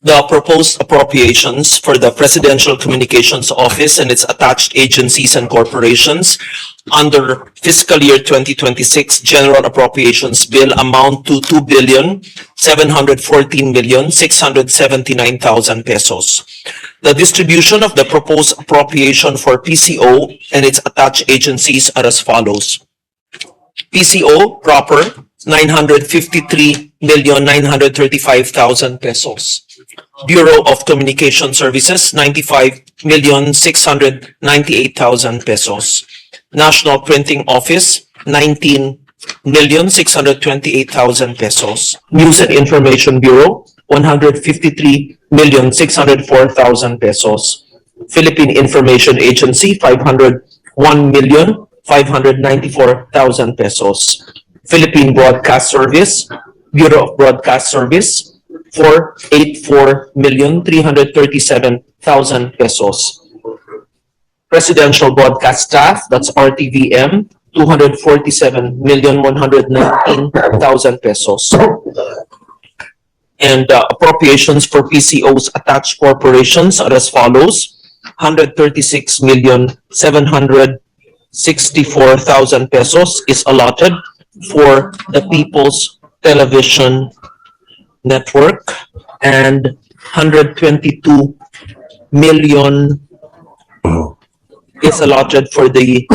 the proposed appropriations for the Presidential Communications Office and its attached agencies and corporations under fiscal year twenty twenty-six general appropriations bill amount to two billion, seven hundred fourteen million, six hundred seventy-nine thousand pesos. The distribution of the proposed appropriation for PCO and its attached agencies are as follows. PCO proper, nine hundred fifty-three million, nine hundred thirty-five thousand pesos. Bureau of Communication Services, ninety-five million, six hundred ninety-eight thousand pesos. National Printing Office, nineteen million, six hundred twenty-eight thousand pesos. News and Information Bureau, one hundred fifty-three million, six hundred four thousand pesos. Philippine Information Agency, five hundred one million, five hundred ninety-four thousand pesos. Philippine Broadcast Service, Bureau of Broadcast Service for 84,337,000 pesos. Presidential Broadcast Staff, that's RTVM, 247,119,000 pesos. And uh, appropriations for PCOs attached corporations are as follows. 136,764,000 pesos is allotted for the People's Television Network and hundred twenty-two million is allotted for the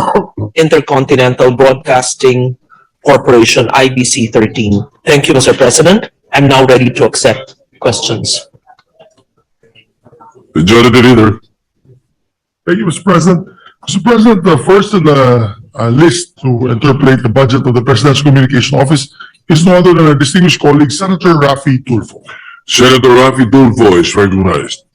Intercontinental Broadcasting Corporation, IBC thirteen. Thank you, Mr. President. I'm now ready to accept questions. Majority Leader. Thank you, Mr. President. Mr. President, the first in the uh, list to interpolate the budget of the Presidential Communication Office is no other than our distinguished colleague, Senator Rafi Tulfo. Senator Rafi Tulfo is recognized.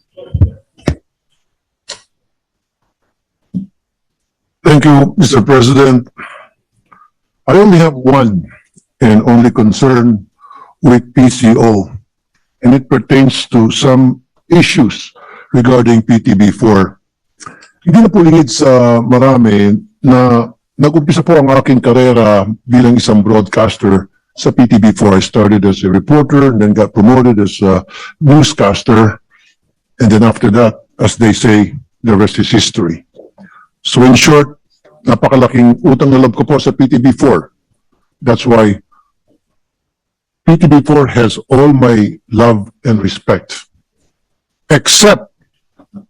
Thank you, Mr. President. I only have one and only concern with PCO, and it pertains to some issues regarding PTB4. Hindi na po lingid sa marami na nag-umpisa po ang aking karera bilang isang broadcaster sa PTB4. I started as a reporter, then got promoted as a newscaster, and then after that, as they say, the rest is history. So in short, napakalaking utang na loob ko po sa PTB4. That's why PTB4 has all my love and respect. Except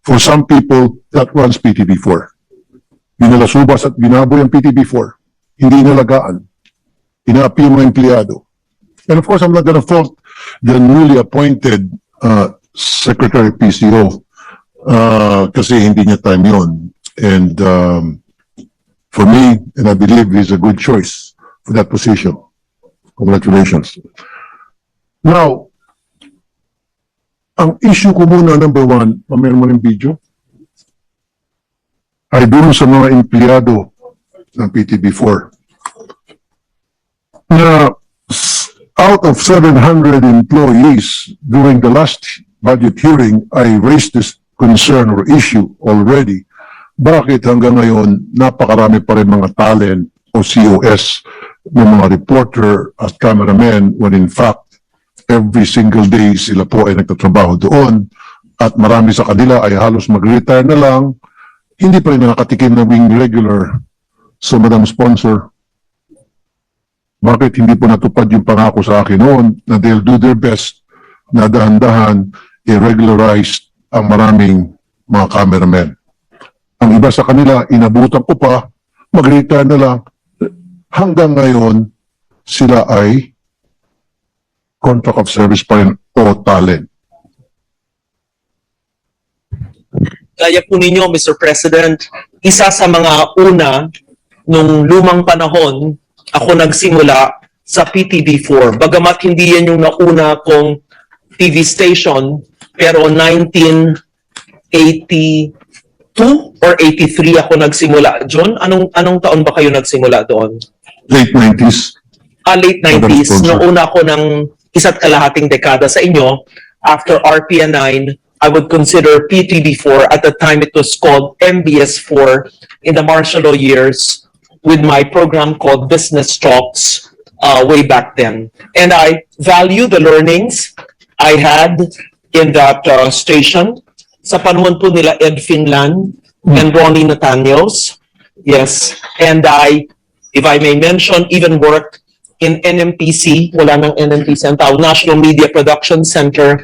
for some people that runs PTB4. Binalasubas at binaboy ang PTB4. Hindi inalagaan. Inaapi yung mga empleyado. And of course, I'm not gonna fault the newly appointed uh, Secretary PCO uh, kasi hindi niya time yon. And um, for me, and I believe he's a good choice for that position. Congratulations. Now, ang issue ko muna, number one, mamaya mo ng video, ay doon sa mga empleyado ng PTB4 na out of 700 employees during the last budget hearing, I raised this concern or issue already. Bakit hanggang ngayon napakarami pa rin mga talent o COS ng mga reporter at cameramen when in fact every single day sila po ay nagtatrabaho doon at marami sa kanila ay halos mag-retire na lang. Hindi pa rin nakatikim ng regular. So Madam Sponsor bakit hindi po natupad yung pangako sa akin noon na they'll do their best na dahan-dahan i-regularize ang maraming mga cameramen ang iba sa kanila, inabutan ko pa, mag-retire na lang. Hanggang ngayon, sila ay contract of service pa rin o talent. Gaya po ninyo, Mr. President, isa sa mga una nung lumang panahon, ako nagsimula sa PTV4. Bagamat hindi yan yung nauna kong TV station, pero 1982 or 83 ako nagsimula. John, anong anong taon ba kayo nagsimula doon? Late 90s, Ah, late Madam 90s. Sponsor. Nung una ako ng isa't kalahating dekada sa inyo, after RPN9, I would consider PTV4. At the time, it was called MBS4 in the martial law years with my program called Business Talks uh, way back then. And I value the learnings I had in that uh, station. Sa panahon po nila Ed Finlan and Ronnie Nathaniels. Yes. And I, if I may mention, even worked in NMPC, wala ng NMPC National Media Production Center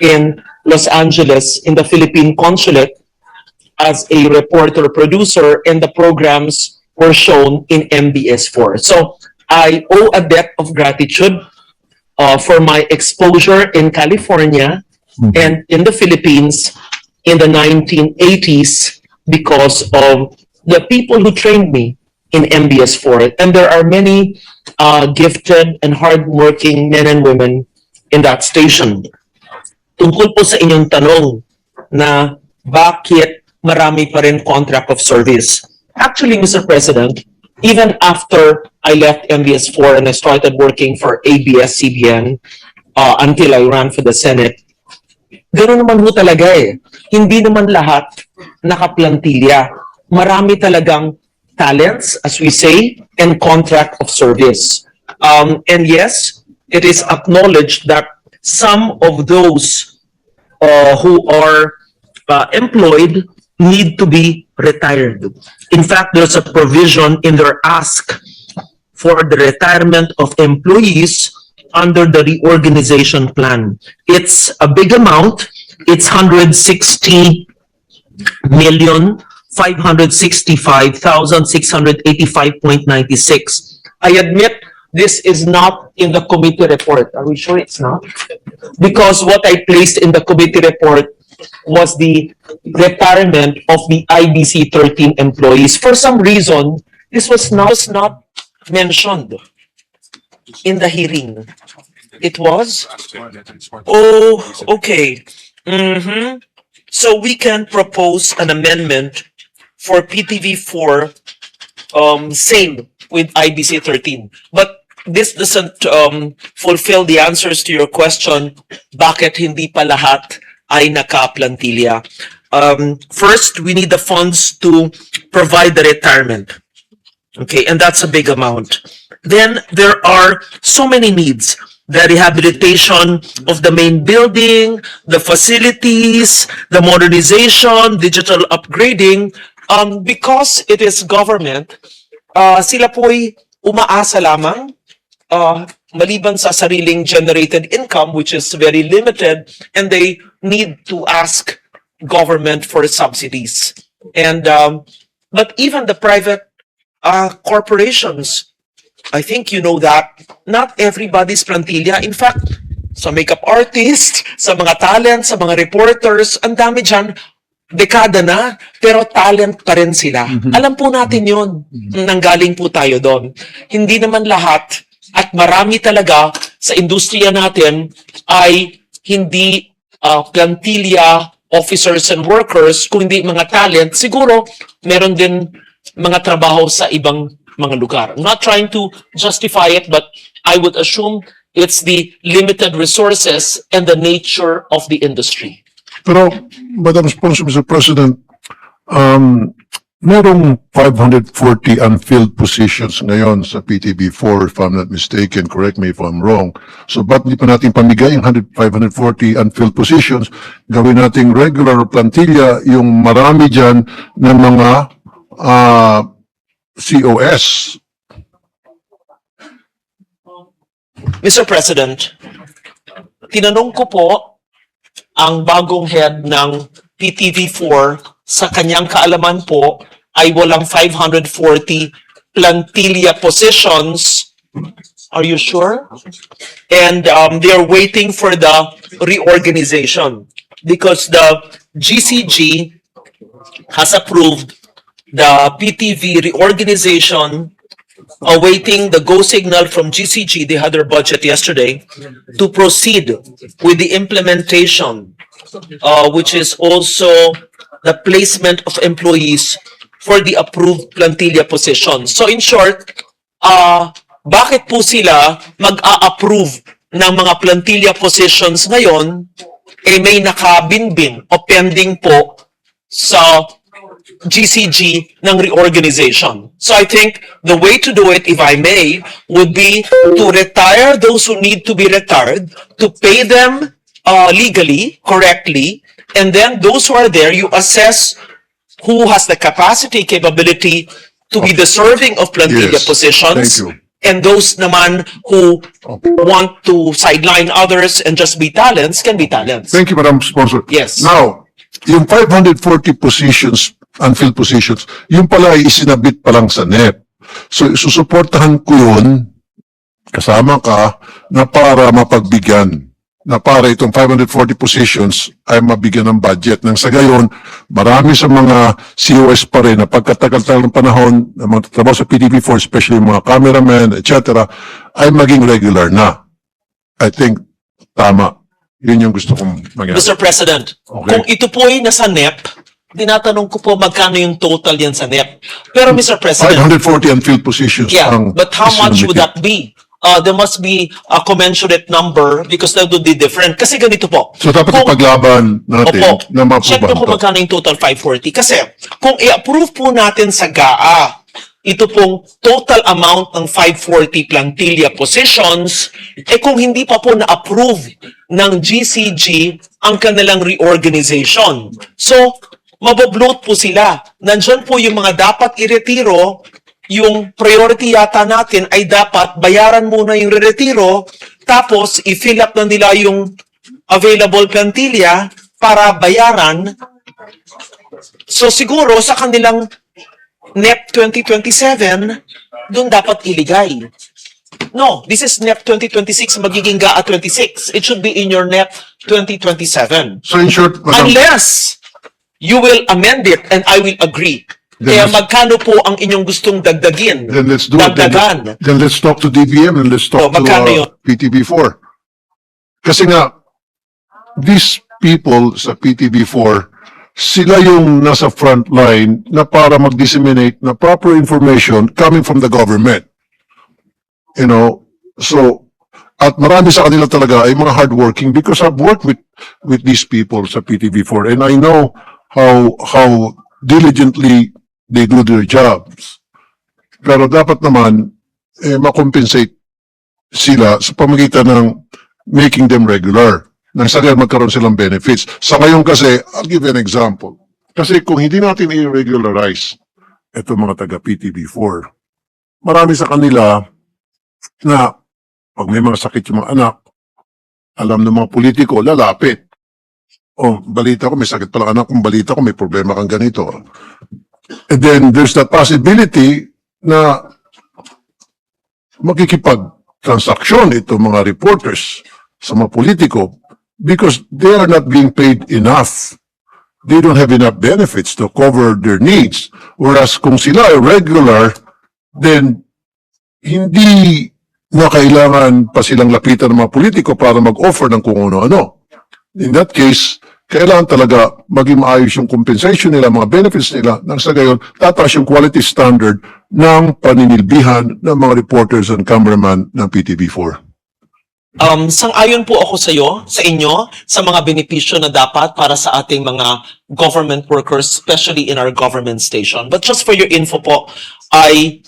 in Los Angeles in the Philippine Consulate as a reporter producer and the programs were shown in MBS4. So I owe a debt of gratitude uh, for my exposure in California and in the Philippines in the 1980s because of the people who trained me in MBS4. And there are many uh, gifted and hardworking men and women in that station. Tungkol po sa inyong tanong na bakit marami pa rin contract of service. Actually, Mr. President, even after I left MBS4 and I started working for ABS-CBN uh, until I ran for the Senate, Ganun naman ho talaga eh. Hindi naman lahat nakaplantilla. Marami talagang talents, as we say, and contract of service. Um, and yes, it is acknowledged that some of those uh, who are uh, employed need to be retired. In fact, there's a provision in their ask for the retirement of employees under the reorganization plan. It's a big amount. It's 160 million, 565,685.96. I admit this is not in the committee report. Are we sure it's not? Because what I placed in the committee report was the retirement of the IBC 13 employees. For some reason, this was not, was not mentioned in the hearing. It was? Oh, okay. hmm So we can propose an amendment for PTV four, um, same with IBC thirteen. But this doesn't, um, fulfill the answers to your question, bakit hindi pa lahat ay naka-plantilla. Um, first, we need the funds to provide the retirement. Okay, and that's a big amount. Then there are so many needs. The rehabilitation of the main building, the facilities, the modernization, digital upgrading. Um, because it is government, uh, sila po'y umaasa lamang uh, maliban sa sariling generated income, which is very limited, and they need to ask government for subsidies. And, um, but even the private uh, corporations, I think you know that not everybody's plantilla. In fact, sa makeup artist, sa mga talent, sa mga reporters, ang dami dyan, dekada na, pero talent pa rin sila. Alam po natin yun. Nanggaling po tayo doon. Hindi naman lahat at marami talaga sa industriya natin ay hindi uh, plantilla officers and workers, kung hindi mga talent, siguro meron din mga trabaho sa ibang mga lugar. I'm not trying to justify it, but I would assume it's the limited resources and the nature of the industry. Pero, Madam Sponsor, Mr. President, um, merong 540 unfilled positions ngayon sa PTB4, if I'm not mistaken, correct me if I'm wrong. So, ba't di pa natin pamigay yung 100 540 unfilled positions? Gawin nating regular plantilla yung marami dyan ng mga ah, COS. Mr. President, tinanong ko po ang bagong head ng PTV4 sa kanyang kaalaman po ay walang 540 plantilla positions. Are you sure? And um, they're waiting for the reorganization because the GCG has approved the PTV reorganization awaiting the go signal from GCG, they had their budget yesterday, to proceed with the implementation, uh, which is also the placement of employees for the approved plantilla positions. So in short, uh, bakit po sila mag-a-approve ng mga plantilla positions ngayon, eh may nakabinbin o pending po sa GCG ng reorganization. So I think the way to do it, if I may, would be to retire those who need to be retired, to pay them uh, legally, correctly, and then those who are there, you assess who has the capacity, capability to be deserving of plantilla Yes, positions. thank you. And those naman who want to sideline others and just be talents can be talents. Thank you, Madam Sponsor. Yes. Now, yung 540 positions, unfilled positions, yung pala ay isinabit pa lang sa NEP. So, susuportahan ko yun, kasama ka, na para mapagbigyan, na para itong 540 positions ay mabigyan ng budget. Nang sa gayon, marami sa mga COS pa rin na pagkatagal-tagal ng panahon na magtatrabaho sa PTV4, especially yung mga cameramen, etc., ay maging regular na. I think tama. Yun yung gusto kong mangyari. Mr. President, Okay. kung ito po ay nasa NEP, tinatanong ko po magkano yung total yan sa NEP. Pero Mr. President, 540 unfilled positions. yeah, ang but how much would that be? Uh, there must be a commensurate number because that would be different. Kasi ganito po. So dapat Kung- ipaglaban natin Opo. na Check nyo mapuban kung magkano yung total 540. Kasi kung i-approve po natin sa GAA, ito pong total amount ng 540 plantilla positions, eh kung hindi pa po na-approve ng GCG ang kanilang reorganization. So, mabobloat po sila. Nandyan po yung mga dapat iretiro, yung priority yata natin ay dapat bayaran muna yung retiro, tapos i-fill up na nila yung available plantilla para bayaran. So siguro sa kanilang NEP 2027, doon dapat iligay. No, this is NEP 2026, magiging GAA 26. It should be in your NEP 2027. So in short, Madam, Unless you will amend it and I will agree. Then Kaya magkano po ang inyong gustong dagdagin? then let's do it. Then, Dagdagan. then let's talk to DBM and let's Oh, talk to magkano yun? uh, PTB4. Kasi nga, these people sa PTB4, sila yung nasa front line na para mag-disseminate na proper information coming from the government. You know, so, at marami sa kanila talaga ay mga hardworking because I've worked with, with these people sa PTB4 and I know how, how diligently they do their jobs. Pero dapat naman, eh, makompensate sila sa pamagitan ng making them regular. Nang sa magkaroon silang benefits. Sa ngayon kasi, I'll give an example. Kasi kung hindi natin i-regularize ito mga taga PTB4, marami sa kanila na pag may mga sakit yung mga anak, alam ng mga politiko, lalapit. Oh, balita ko, may sakit pala anak kong balita ko, may problema kang ganito. And then there's that possibility na makikipag-transaksyon itong mga reporters sa mga politiko because they are not being paid enough. They don't have enough benefits to cover their needs. Whereas kung sila ay regular, then hindi na kailangan pa silang lapitan ng mga politiko para mag-offer ng kung ano-ano. In that case, kailangan talaga maging maayos yung compensation nila, mga benefits nila, nang sa gayon, tataas yung quality standard ng paninilbihan ng mga reporters and cameraman ng PTV4. Um, sang-ayon po ako sa iyo, sa inyo, sa mga benepisyo na dapat para sa ating mga government workers, especially in our government station. But just for your info po, ay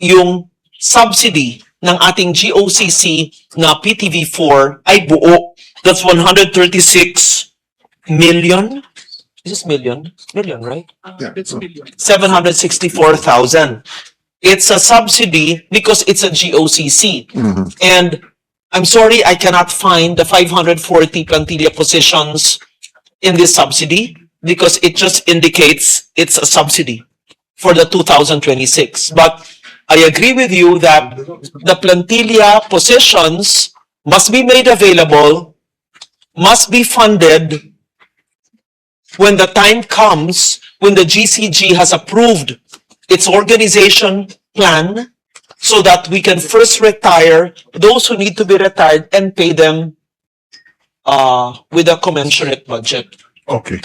yung subsidy ng ating GOCC na PTV4 ay buo. That's 136 million. Is this million? Million, right? Uh, yeah. It's million. 764,000. It's a subsidy because it's a GOCC. Mm-hmm. And I'm sorry, I cannot find the 540 plantilla positions in this subsidy because it just indicates it's a subsidy for the 2026. But I agree with you that the plantilla positions must be made available, must be funded when the time comes when the GCG has approved its organization plan so that we can first retire those who need to be retired and pay them uh, with a commensurate budget. Okay.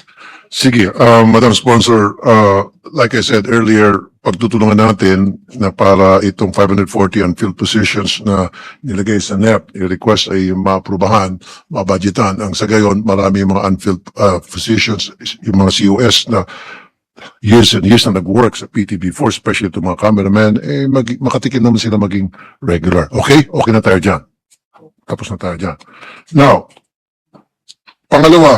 Sige, uh, Madam Sponsor, uh, like I said earlier, pagtutulungan natin na para itong 540 unfilled positions na nilagay sa NEP, i-request ay maaprubahan, mabudgetan. Ang sa gayon, marami mga unfilled uh, positions, yung mga COS na years and years na nag-work sa PTB4, especially itong mga cameramen, eh, mag, makatikin naman sila maging regular. Okay? Okay na tayo dyan. Tapos na tayo dyan. Now, Pangalawa,